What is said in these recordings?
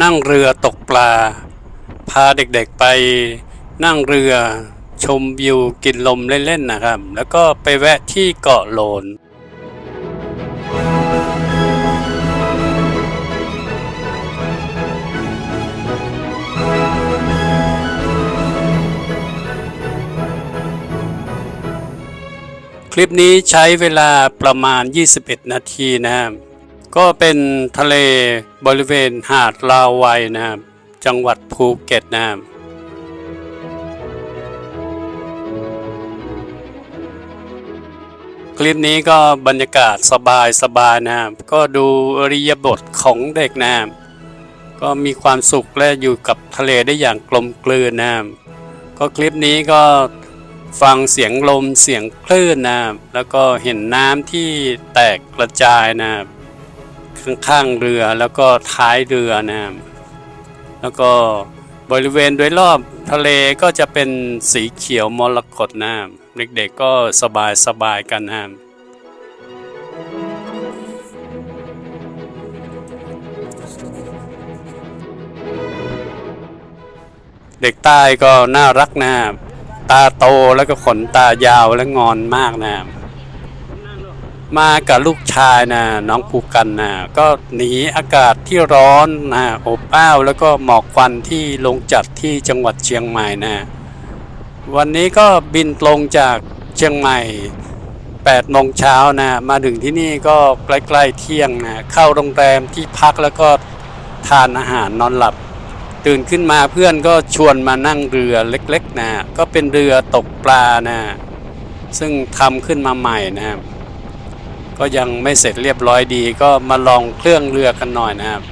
นั่งเรือตกปลา พาเด็กๆไปนั่งเรือชมวิวกินลมเล่นๆนะครับ แล้วก็ไปแวะที่เกาะโลนคลิปนี้ใช้เวลาประมาณ 21 นาทีนะครับ ก็เป็นทะเลบริเวณหาดลาวไวนะครับ จังหวัดภูเก็ตนะครับคลิปนี้ก็บรรยากาศสบายสบายนะครับ ก็ดูอริยบทของเด็กนะครับ ก็มีความสุขและอยู่กับทะเลได้อย่างกลมกลืนนะครับ ก็คลิปนี้ก็ฟังเสียงลมเสียงคลื่นนะครับ แล้วก็เห็นน้ำที่แตกกระจายนะครับ ข้างๆเรือแล้วก็ท้ายเรือนะครับแล้วก็บริเวณโดยรอบทะเลก็จะเป็นสีเขียวมรกตนะครับเด็กๆก็สบายสบายๆกันนะครับเด็กใต้ก็น่ารักนะครับตาโตแล้วก็ขนตายาวและงอนมากนะครับ มากับลูกชายนะน้องภูกันนะก็หนีอากาศที่ร้อนนะอบอ้าวแล้วก็หมอกควันที่ลงจัดที่จังหวัดเชียงใหม่นะวันนี้ก็บินตรงจากเชียงใหม่8โมงเช้านะมาถึงที่นี่ก็ใกล้ๆเที่ยงนะเข้าโรงแรมที่พักแล้วก็ทานอาหารนอนหลับ ตื่นขึ้นมาเพื่อนก็ชวนมานั่งเรือเล็กๆนะก็เป็นเรือตกปลานะซึ่งทำขึ้นมาใหม่นะครับ ก็ยังไม่เสร็จเรียบร้อยดีก็มาลองเครื่องเรือกันหน่อยนะครับ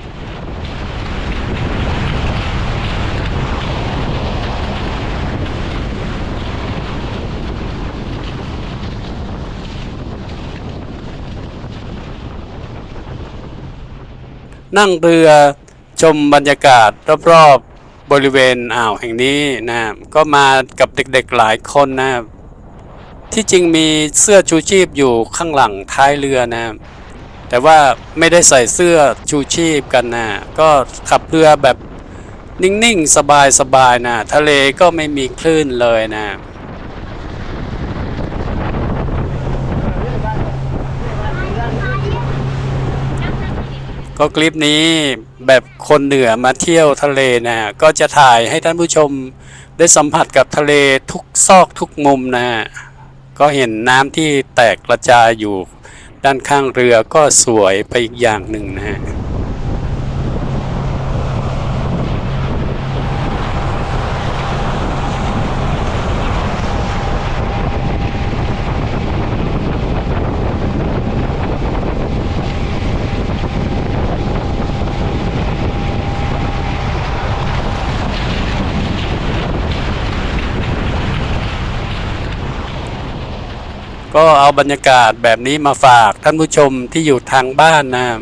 นั่งเรือชมบรรยากาศรอบๆบริเวณอ่าวแห่งนี้นะครับก็มากับเด็กๆหลายคนนะครับ ที่จริงมีเสื้อชูชีพอยู่ข้างหลังท้ายเรือนะ แต่ว่าไม่ได้ใส่เสื้อชูชีพกันนะ ก็ขับเรือแบบนิ่งๆ สบายๆนะ ทะเลก็ไม่มีคลื่นเลยนะก็คลิปนี้แบบคนเหนือมาเที่ยวทะเลนะก็จะถ่ายให้ท่านผู้ชมได้สัมผัสกับทะเลทุกซอกทุกมุมนะ ก็เห็นน้ำที่แตกกระจายอยู่ด้านข้างเรือก็สวยไปอีกอย่างหนึ่งนะฮะ ก็เอาบรรยากาศแบบนี้มาฝากท่านผู้ชมที่อยู่ทางบ้านนะครับ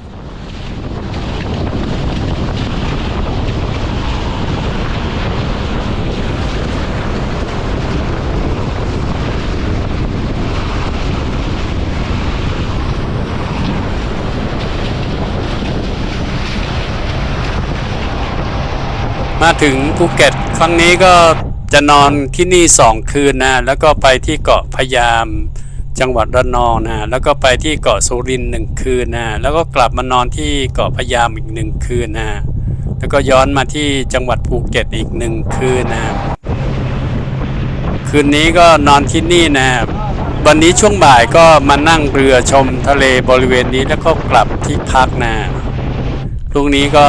มาถึงภูเก็ตครั้งนี้ก็จะนอนที่นี่สองคืนนะ แล้วก็ไปที่เกาะพยาม จังหวัดระนองนะแล้วก็ไปที่เกาะสุรินทร์หนึ่งคืนนะแล้วก็กลับมานอนที่เกาะพะยามอีกหนึ่งคืนนะแล้วก็ย้อนมาที่จังหวัดภูเก็ตอีกหนึ่งคืนนะคืนนี้ก็นอนที่นี่นะวันนี้ช่วงบ่ายก็มานั่งเรือชมทะเลบริเวณนี้แล้วก็กลับที่พักนะพรุ่งนี้ก็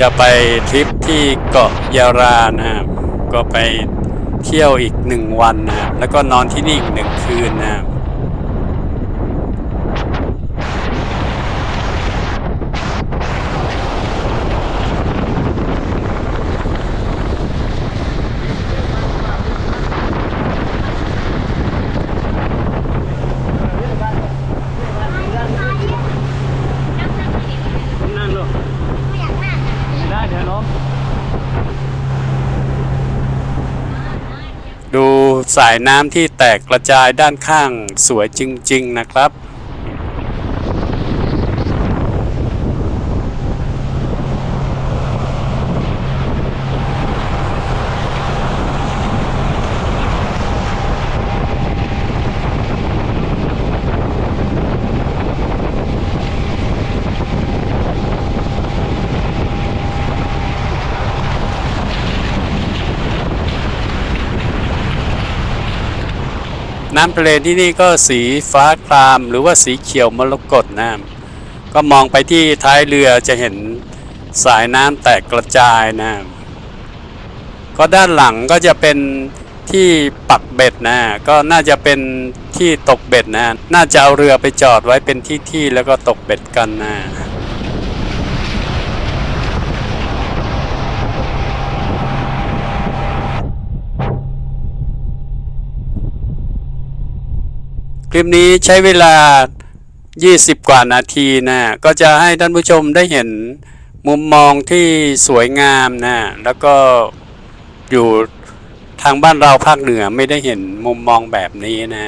จะไปทริปที่เกาะยารานะครับก็ไปเที่ยวอีกหนึ่งวันนะแล้วก็นอนที่นี่อีกหนึ่งคืนนะครับ นั่งลูกได้เดี๋ยวน้องดู สายน้ำที่แตกกระจายด้านข้างสวยจริง ๆ นะครับ น้ำทะเลที่นี่ก็สีฟ้าคราม หรือว่าสีเขียวมรกตนะก็มองไปที่ท้ายเรือจะเห็นสายน้ำแตกกระจายนะก็ด้านหลังก็จะเป็นที่ปักเบ็ดนะ ก็น่าจะเป็นที่ตกเบ็ดนะ น่าจะเอาเรือไปจอดไว้เป็นที่ที่แล้วก็ตกเบ็ดกันนะ คลิปนี้ใช้เวลา 20 กว่านาทีนะ ก็จะให้ท่านผู้ชมได้เห็นมุมมองที่สวยงามนะ แล้วก็อยู่ทางบ้านเราภาคเหนือไม่ได้เห็นมุมมองแบบนี้นะ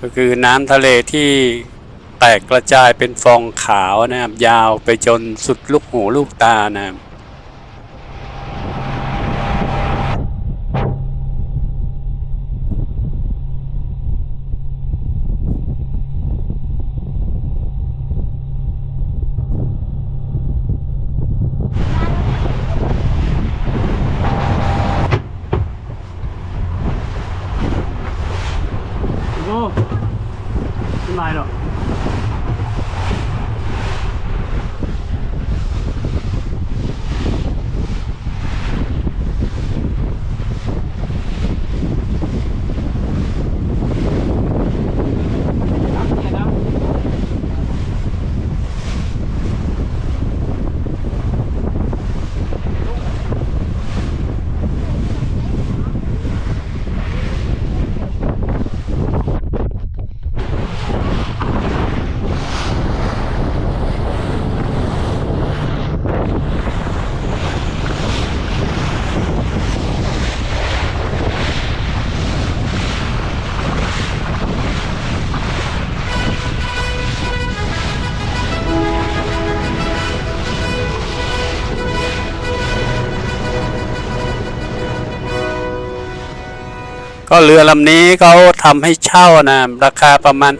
ก็คือน้ำทะเลที่แตกกระจายเป็นฟองขาวนะครับ ยาวไปจนสุดลูกหูลูกตานะครับ อ้ไม่ไรหรอก ก็เรือลำนี้เขาทำให้เช่านะ ราคาประมาณ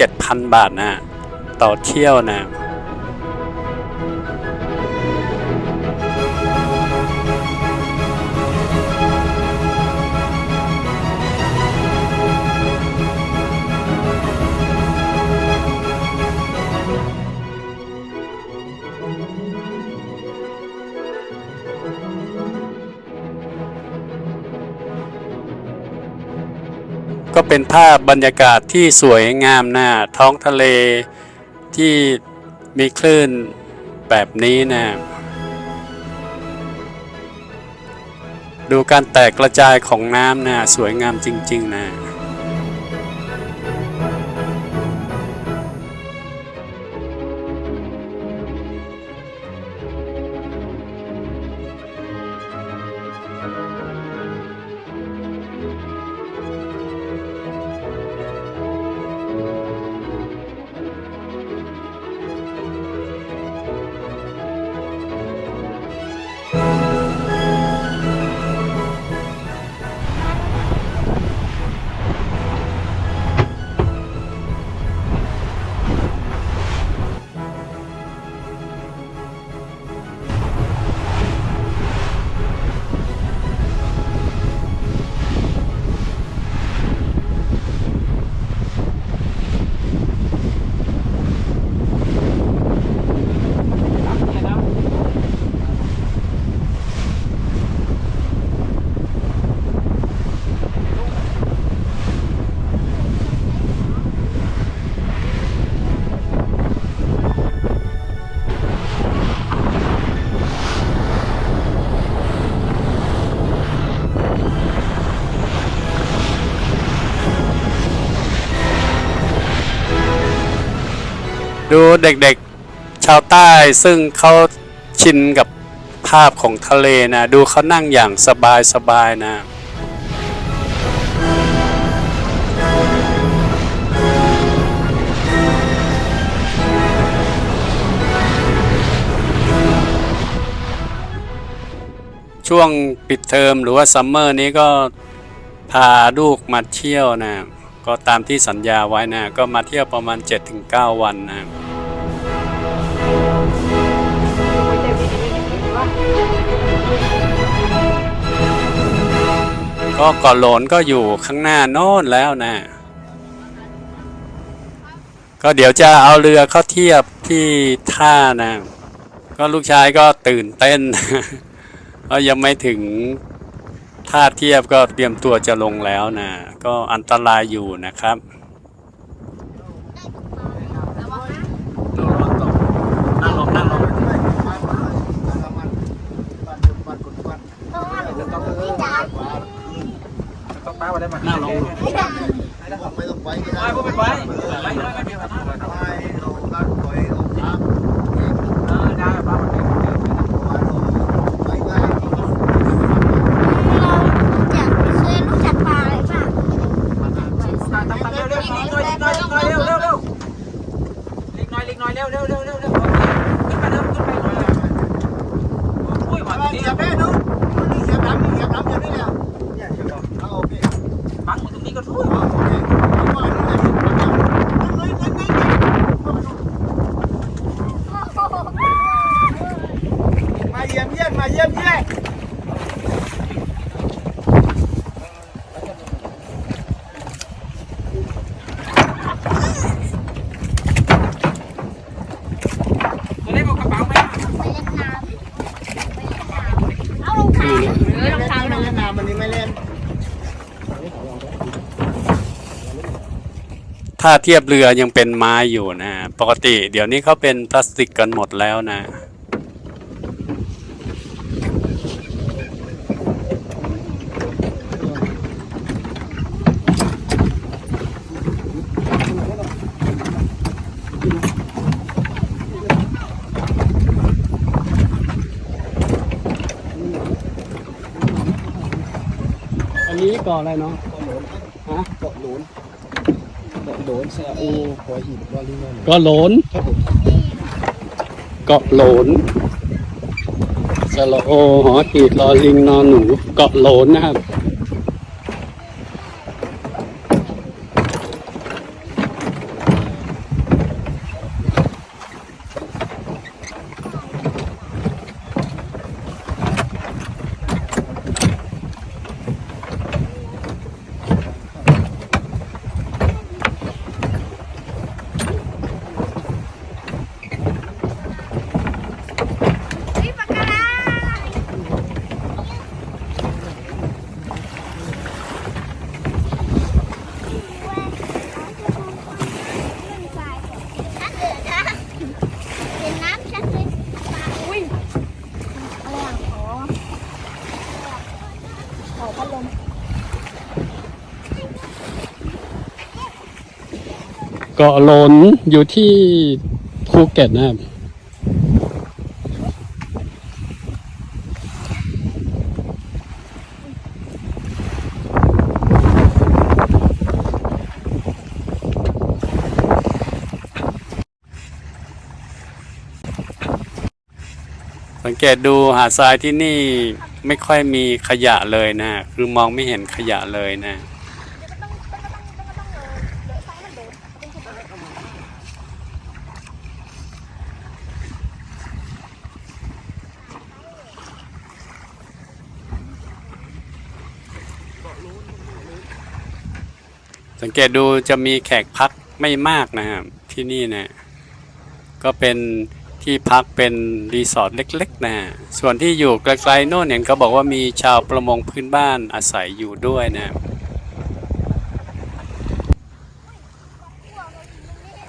5-7,000 บาทนะ ต่อเที่ยวนะ ก็เป็นภาพบรรยากาศที่สวยงามนะท้องทะเลที่มีคลื่นแบบนี้นะดูการแตกกระจายของน้ำนะสวยงามจริง ๆนะ ดูเด็กๆชาวใต้ซึ่งเขาชินกับภาพของทะเลนะ ดูเขานั่งอย่างสบายๆนะช่วงปิดเทอมหรือว่าซัมเมอร์นี้ก็พาลูกมาเที่ยวนะ ก็ตามที่สัญญาไว้นะก็มาเที่ยวประมาณ 7-9 วันนะก็ก็เกาะโหลนก็อยู่ข้างหน้าโน่นแล้วนะ ก็เดี๋ยวจะเอาเรือเข้าเทียบที่ท่านะ ก็ลูกชายก็ตื่นเต้นเพราะยังไม่ถึง ท่าเทียบก็เตรียมตัวจะลงแล้วนะ ก็อันตรายอยู่นะครับนั่งลงนั่งลงต้องป้ามาได้มานั่งลงไม่ต้องไปไม่ได้ไม่ไปไปไม่ได้ไม่เป็นไรไม่เราลัดถอยเอาพักเออได้ป้ามาไปง่าย เร็วเร็วลิงน้อยลิงน้อยลิงน้อยเร็วเร็วเร็วลิงน้อยลิงน้อยเร็วเร็วเร็วเร็วเร็วขึ้นไปเร็วขึ้นไปหน่อยอุ้ยหวานนี่ เหยียบได้นู้นนี่เหยียบน้ำนี่เหยียบน้ำเหยียบได้แล้ว เนี่ยเดี๋ยวก่อน เอาโอเค ปังตรงนี้ก็ทุ่ย เอาโอเคว่านู้นเลยนู้นเลยนู้นเลยมาเยี่ยมเยี่ยมมาเยี่ยมเยี่ยม ตัวเล็กเอากระเป๋าไหม เล่นน้ำเล่นน้ำวันนี้ไม่เล่น ท่าเทียบเรือยังเป็นไม้อยู่นะ ปกติเดี๋ยวนี้เขาเป็นพลาสติกกันหมดแล้วนะ อันนี้ก่ออะไรเนาะฮะเกาะหลุน เกาะหลุนซาอูหัวหินวอลลิงเกาะโหลนครับผมเกาะโหลนสระโอหอหีบลอลิงนอนหนู เกาะโหลนนะครับ เป็นน้ำชัดเลยอุ้ยอะไรอะอ๋อ ขอพัดลมเกาะหลนอยู่ที่ภูเก็ตนะครับสังเกตดูหาดทรายที่นี่ ไม่ค่อยมีขยะเลยนะ คือมองไม่เห็นขยะเลยนะ สังเกตดูจะมีแขกพักไม่มากนะครับที่นี่นะ ก็เป็น ที่พักเป็นรีสอร์ทเล็กๆนะส่วนที่อยู่ไกลๆโน่นเห็นเขาบอกว่ามีชาวประมงพื้นบ้านอาศัยอยู่ด้วยนะ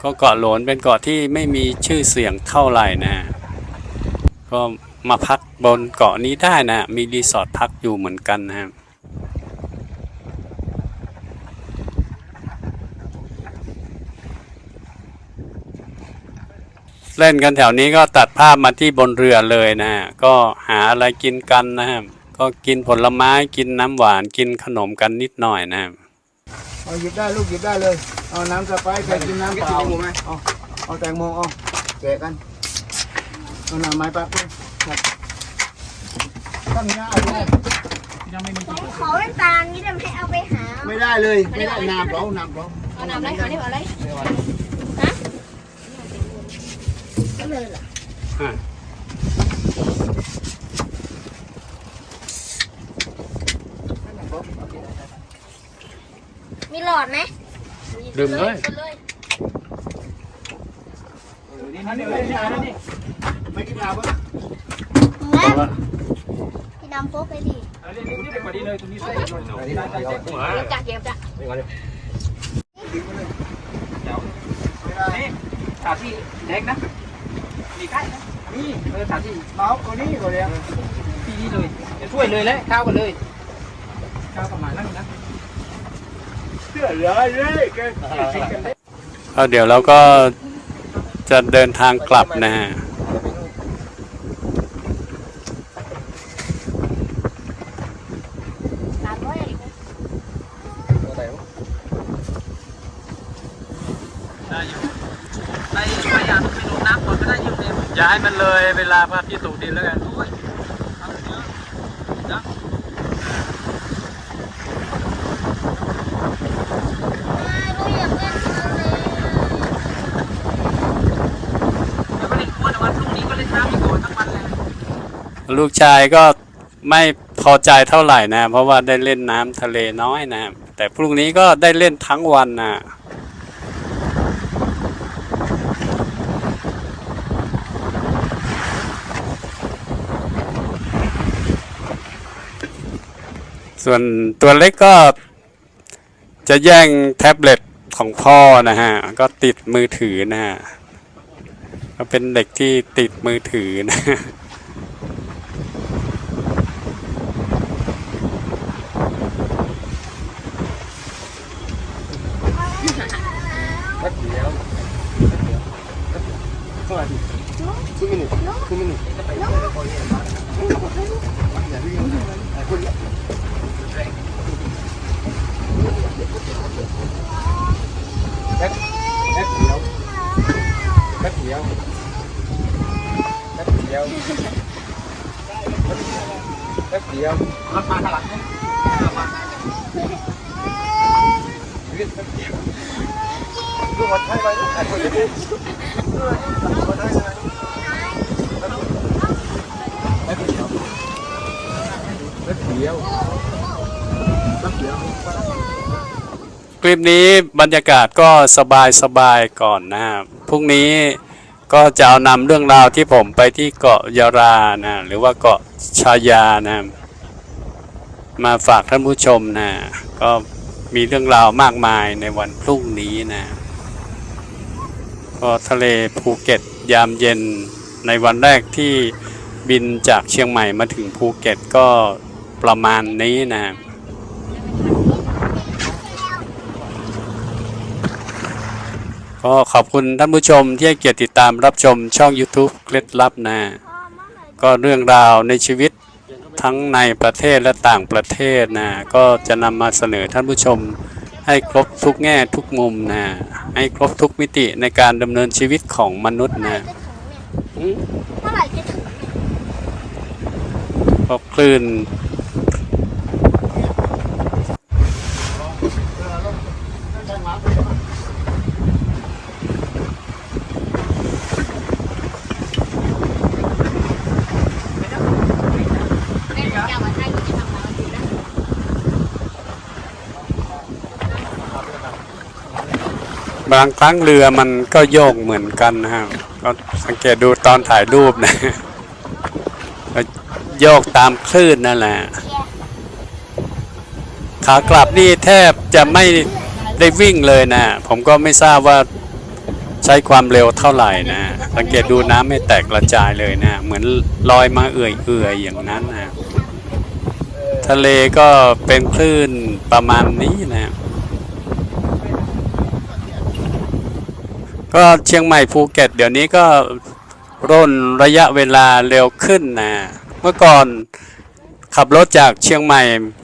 ก็เกาะโหลนเป็นเกาะที่ไม่มีชื่อเสียงเท่าไหร่นะ ก็มาพักบนเกาะนี้ได้นะ มีรีสอร์ทพักอยู่เหมือนกันนะครับ เล่นกันแถวนี้ก็ตัดภาพมาที่บนเรือเลยนะฮะก็หาอะไรกินกันนะครับก็กินผลไม้กินน้ำหวานกินขนมกันนิดหน่อยนะครับเอาหยิบได้ลูกหยิบได้เลย เอาน้ำสไปซ์ใครกินน้ำเปล่าเอาเอาแตงโมเอาแกะกันเอาหน่อไม้ปะครับตั้งหน้าเอาเลยผมขอแว่นตางี้ได้ไหมเอาไปหา ไม่ได้เลย ไม่ได้น้ำเปล่าน้ำเปล่าเอาน้ำอะไรเอานี่เอาอะไรฮะ ก็เลยเหรออะเมีหลอดไหมดื่มเลยกดเลยไม่กินน้ำวะแล้วพี่ดำโป๊กไปดิจักเก็บจ้ะถามที่แดงนะมี ใกล้นะนี่เออสามสี่เอาคนนี้ก่อนเลยที่นี่เลยจะช่วยเลยแหละข้าวกันเลยข้าวประมาณนั้นนะเชื่อเหลือเลยแกก็เดี๋ยวเราก็จะเดินทางกลับนะฮะ ตามด้วย ได้อยู่ไปไปอยากไปลงน้ำก่อนก็ได้อยู่ เนี่ยย้ายมันเลยเวลาพระอาทิตย์ตกดินแล้วกันลูกอยากเล่นทะเลเดี๋ยวก็เล่นอ้วนวันพรุ่งนี้ก็เล่นน้ำอีกก่อนทั้งวันเลยลูกชายก็ไม่พอใจเท่าไหร่นะ เพราะว่าได้เล่นน้ำทะเลน้อยนะ แต่พรุ่งนี้ก็ได้เล่นทั้งวันนะ ส่วนตัวเล็กก็จะแย่งแท็บเล็ตของพ่อนะฮะ ก็ติดมือถือนะฮะก็เป็นเด็กที่ติดมือถือนะแเดียวรถมาข้างหลังนะลูกวัดไทยไปลูกไอ้คนนี้วัดไทยไปแป๊บเดียวแป๊บเดียวแป๊บเดียวคลิปนี้บรรยากาศก็สบายสบายก่อนนะครับพรุ่งนี้ก็จะเอานำเรื่องราวที่ผมไปที่เกาะยารานะหรือว่าเกาะชายานะ มาฝากท่านผู้ชมนะก็มีเรื่องราวมากมายในวันพรุ่งนี้นะก็ทะเลภูเก็ตยามเย็นในวันแรกที่บินจากเชียงใหม่มาถึงภูเก็ตก็ประมาณนี้นะก็ขอบคุณท่านผู้ชมที่ให้เกียรติติดตามรับชมช่อง YouTube เคล็ดลับนะ ก็เรื่องราวในชีวิต ทั้งในประเทศและต่างประเทศนะก็จะนำมาเสนอท่านผู้ชมให้ครบทุกแง่ทุกมุมนะให้ครบทุกมิติในการดำเนินชีวิตของมนุษย์นะเมื่อไหร่จะถึงเนี่ยก็คลื่น เล่นยาวมาใช้ที่ทำมาสินะ บางครั้งเรือมันก็โยกเหมือนกันนะครับก็สังเกตดูตอนถ่ายรูปนะโยกตามคลื่นนั่นแหละขากลับนี่แทบจะไม่ได้วิ่งเลยนะ ผมก็ไม่ทราบว่าใช้ความเร็วเท่าไหร่นะ สังเกตดูน้ำไม่แตกกระจายเลยนะ เหมือนลอยมาเอื่อยเอื่อยๆอย่างนั้นนะ ทะเลก็เป็นคลื่นประมาณนี้นะ ก็เชียงใหม่ภูเก็ตเดี๋ยวนี้ก็ร่นระยะเวลาเร็วขึ้นนะเมื่อก่อนขับรถจากเชียงใหม่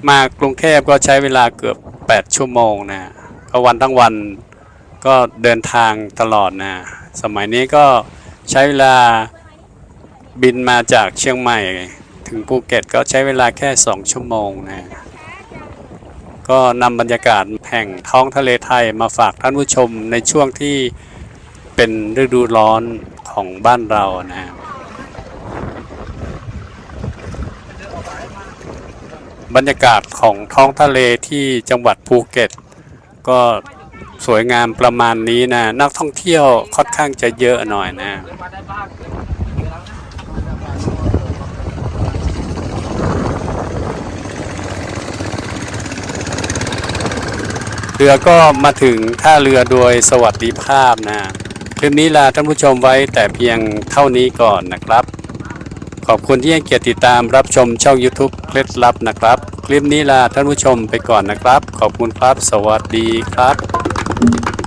มากรุงเทพก็ใช้เวลาเกือบ 8 ชั่วโมงนะก็วันทั้งวันก็เดินทางตลอดนะสมัยนี้ก็ใช้เวลาบินมาจากเชียงใหม่ ถึงภูเก็ตก็ใช้เวลาแค่ 2 ชั่วโมงนะก็นำบรรยากาศแห่งท้องทะเลไทยมาฝากท่านผู้ชมในช่วงที่ เป็นฤดูร้อนของบ้านเรานะบรรยากาศของท้องทะเลที่จังหวัดภูเก็ต ก็สวยงามประมาณนี้นะ นักท่องเที่ยวค่อนข้างจะเยอะหน่อยนะมาได้บ้านเกิดแล้วนะเรือก็มาถึงท่าเรือโดยสวัสดิภาพนะ คลิปนี้ลาท่านผู้ชมไว้แต่เพียงเท่านี้ก่อนนะครับ ขอบคุณที่ให้เกียรติติดตามรับชมช่อง YouTube เคล็ดลับนะครับ คลิปนี้ลาท่านผู้ชมไปก่อนนะครับ ขอบคุณครับ สวัสดีครับ